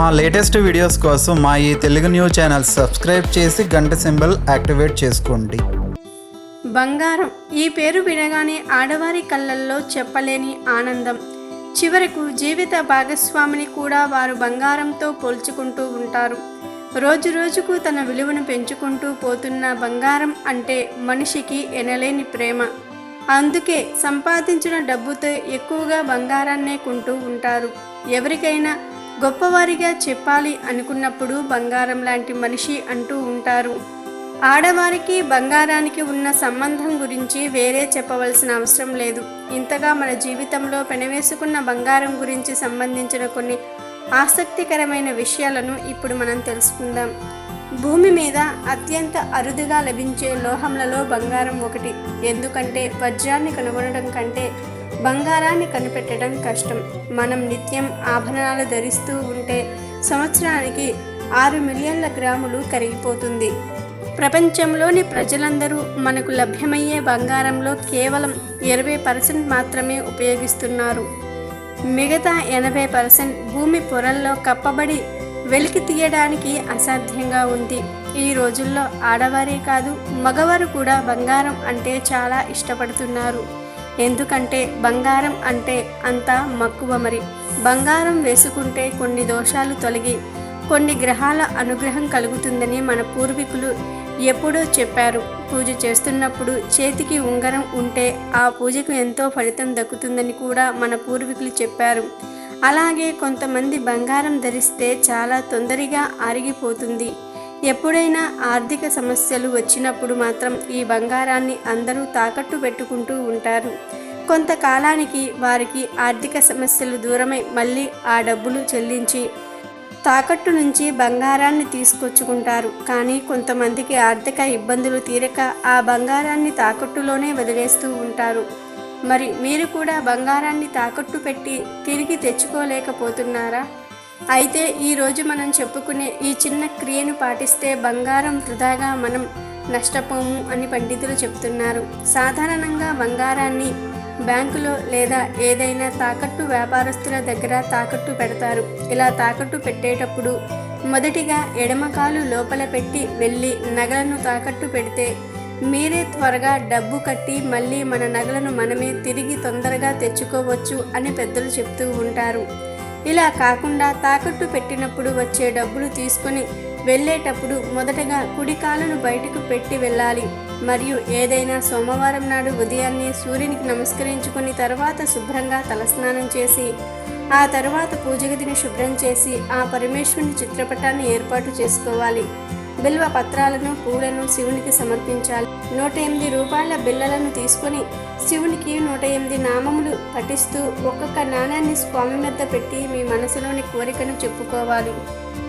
మా latest videos కోసం మా ఈ తెలుగు న్యూస్ ఛానల్ సబ్స్క్రైబ్ చేసి గంట సింబల్ యాక్టివేట్ చేసుకోండి. బంగారం. ఈ పేరు వినగానే ఆడవారి కళ్ళల్లో చెప్పలేని ఆనందం. చివరకు జీవిత భాగస్వామిని కూడా వారు బంగారంతో పోల్చుకుంటూ ఉంటారు. రోజు రోజుకు తన విలువను పెంచుకుంటూ పోతున్న బంగారం అంటే మనిషికి ఎనలేని ప్రేమ. అందుకే సంపాదించిన డబ్బుతో ఎక్కువగా బంగారాన్నే కొంటూ ఉంటారు. ఎవరికైనా గొప్పవారిగా చెప్పాలి అనుకున్నప్పుడు బంగారం లాంటి మనిషి అంటూ ఉంటారు. ఆడవారికి బంగారానికి ఉన్న సంబంధం గురించి వేరే చెప్పవలసిన అవసరం లేదు. ఇంతగా మన జీవితంలో పెనవేసుకున్న బంగారం గురించి సంబంధించిన కొన్ని ఆసక్తికరమైన విషయాలను ఇప్పుడు మనం తెలుసుకుందాం. భూమి మీద అత్యంత అరుదుగా లభించే లోహంలలో బంగారం ఒకటి. ఎందుకంటే వజ్రాన్ని కనుగొనడం కంటే బంగారాన్ని కనిపెట్టడం కష్టం. మనం నిత్యం ఆభరణాలు ధరిస్తూ ఉంటే సంవత్సరానికి ఆరు మిలియన్ల గ్రాములు కరిగిపోతుంది. ప్రపంచంలోని ప్రజలందరూ మనకు లభ్యమయ్యే బంగారంలో కేవలం ఇరవై పర్సెంట్ మాత్రమే ఉపయోగిస్తున్నారు. మిగతా ఎనభై పర్సెంట్ భూమి పొరల్లో కప్పబడి వెలికి తీయడానికి అసాధ్యంగా ఉంది. ఈ రోజుల్లో ఆడవారే కాదు మగవారు కూడా బంగారం అంటే చాలా ఇష్టపడుతున్నారు. ఎందుకంటే బంగారం అంటే అంత మక్కువ మరి. బంగారం వేసుకుంటే కొన్ని దోషాలు తొలగి కొన్ని గ్రహాల అనుగ్రహం కలుగుతుందని మన పూర్వీకులు ఎప్పుడో చెప్పారు. పూజ చేస్తున్నప్పుడు చేతికి ఉంగరం ఉంటే ఆ పూజకు ఎంతో ఫలితం దక్కుతుందని కూడా మన పూర్వీకులు చెప్పారు. అలాగే కొంతమంది బంగారం ధరిస్తే చాలా తొందరగా ఆరిగిపోతుంది. ఎప్పుడైనా ఆర్థిక సమస్యలు వచ్చినప్పుడు మాత్రం ఈ బంగారాన్ని అందరూ తాకట్టు పెట్టుకుంటూ ఉంటారు. కొంతకాలానికి వారికి ఆర్థిక సమస్యలు దూరమై మళ్ళీ ఆ డబ్బులు చెల్లించి తాకట్టు నుంచి బంగారాన్ని తీసుకొచ్చుకుంటారు. కానీ కొంతమందికి ఆర్థిక ఇబ్బందులు తీరక ఆ బంగారాన్ని తాకట్టులోనే వదిలేస్తూ ఉంటారు. మరి మీరు కూడా బంగారాన్ని తాకట్టు పెట్టి తిరిగి తెచ్చుకోలేకపోతున్నారా? అయితే ఈరోజు మనం చెప్పుకునే ఈ చిన్న క్రియను పాటిస్తే బంగారం వృధాగా మనం నష్టపోము అని పండితులు చెప్తున్నారు. సాధారణంగా బంగారాన్ని బ్యాంకులో లేదా ఏదైనా తాకట్టు వ్యాపారస్తుల దగ్గర తాకట్టు పెడతారు. ఇలా తాకట్టు పెట్టేటప్పుడు మొదటిగా ఎడమకాలు లోపల పెట్టి వెళ్ళి నగలను తాకట్టు పెడితే మీరే త్వరగా డబ్బు కట్టి మళ్ళీ మన నగలను మనమే తిరిగి తొందరగా తెచ్చుకోవచ్చు అని పెద్దలు చెప్తూ ఉంటారు. ఇలా కాకుండా తాకట్టు పెట్టినప్పుడు వచ్చే డబ్బులు తీసుకొని వెళ్ళేటప్పుడు మొదటగా కుడి కాలును బయటకు పెట్టి వెళ్ళాలి. మరియు ఏదైనా సోమవారం నాడు ఉదయాన్నే సూర్యునికి నమస్కరించుకుని తర్వాత శుభ్రంగా తలస్నానం చేసి ఆ తర్వాత పూజగదిని శుభ్రం చేసి ఆ పరమేశ్వరుని చిత్రపటాన్ని ఏర్పాటు చేసుకోవాలి. బిల్వ పత్రాలను పూలను శివునికి సమర్పించాలి. నూట ఎనిమిది రూపాయల బిల్లలను తీసుకొని శివునికి నూట ఎనిమిది నామములు పఠిస్తూ ఒక్కొక్క నాణాన్ని స్వామి వద్ద పెట్టి మీ మనసులోని కోరికను చెప్పుకోవాలి.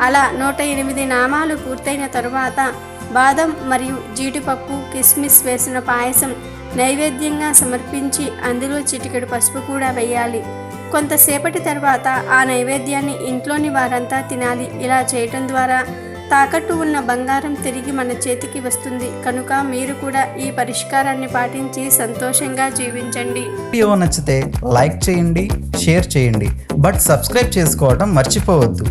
అలా నూట ఎనిమిది నామాలు పూర్తయిన తరువాత బాదం మరియు జీడిపప్పు కిస్మిస్ వేసిన పాయసం నైవేద్యంగా సమర్పించి అందులో చిటికెడు పసుపు కూడా వేయాలి. కొంతసేపటి తర్వాత ఆ నైవేద్యాన్ని ఇంట్లోని వారంతా తినాలి. ఇలా చేయటం ద్వారా తాకట్టు ఉన్న బంగారం తిరిగి మన చేతికి వస్తుంది. కనుక మీరు కూడా ఈ పరిష్కారాన్ని పాటించి సంతోషంగా జీవించండి. వీడియో నచ్చితే లైక్ చేయండి షేర్ చేయండి. బట్ సబ్స్క్రైబ్ చేసుకోవడం మర్చిపోవద్దు.